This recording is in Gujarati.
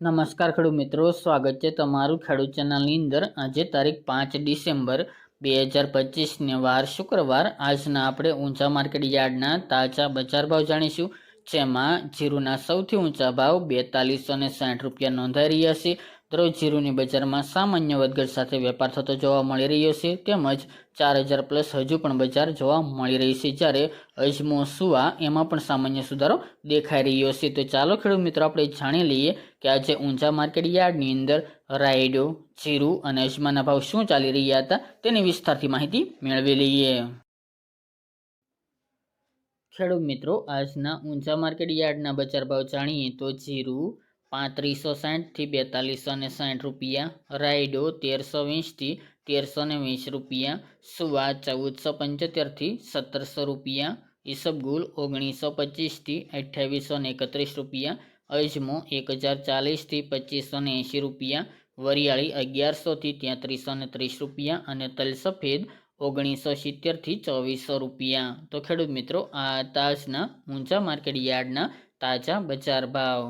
નમસ્કાર ખેડૂત મિત્રો, સ્વાગત છે તમારું ખેડૂત ચેનલની અંદર. આજે તારીખ પાંચ ડિસેમ્બર બે હજાર પચીસને વાર શુક્રવાર. આજના આપણે ઊંચા માર્કેટ યાર્ડના તાજા બજાર ભાવ જાણીશું. જેમાં જીરુના સૌથી ઊંચા ભાવ બેતાલીસો ને સાઠ રૂપિયા નોંધાઈ રહ્યા છે. દરરોજ જીરુની બજારમાં સામાન્ય વધઘટ સાથે વેપાર થતો જોવા મળી રહ્યો છે. તેમજ ચાર હજાર પ્લસ હજુ પણ બજાર જોવા મળી રહી છે. જ્યારે અજમો સુવા એમાં પણ સામાન્ય સુધારો દેખાઈ રહ્યો છે. તો ચાલો ખેડૂત મિત્રો, આપણે જાણી લઈએ કે આજે ઊંચા માર્કેટ યાર્ડની અંદર રાયડો, જીરું અને અજમાના ભાવ શું ચાલી રહ્યા હતા તેની વિસ્તારથી માહિતી મેળવી લઈએ. ખેડૂત મિત્રો, આજના ઊંચા માર્કેટ યાર્ડના બજાર ભાવ જાણીએ તો જીરું પાંત્રીસો સાઠથી બેતાલીસો ને સાઠ રૂપિયા, રાયડો તેરસો વીસથી તેરસો ને વીસ રૂપિયા, સુવા ચૌદસો પંચોતેરથી સત્તરસો રૂપિયા, ઈસબગુલ ઓગણીસો પચીસથી અઠ્યાવીસો ને એકત્રીસ રૂપિયા, અજમો એક હજાર ચાલીસથી પચીસો ને એંશી રૂપિયા, વરિયાળી અગિયારસોથી તેત્રીસો ને ત્રીસ રૂપિયા અને તલ સફેદ ઓગણીસો સિત્તેરથી ચોવીસો રૂપિયા. તો ખેડૂત મિત્રો, આ તાજના ઊંચા માર્કેટ યાર્ડના તાજા બજાર ભાવ.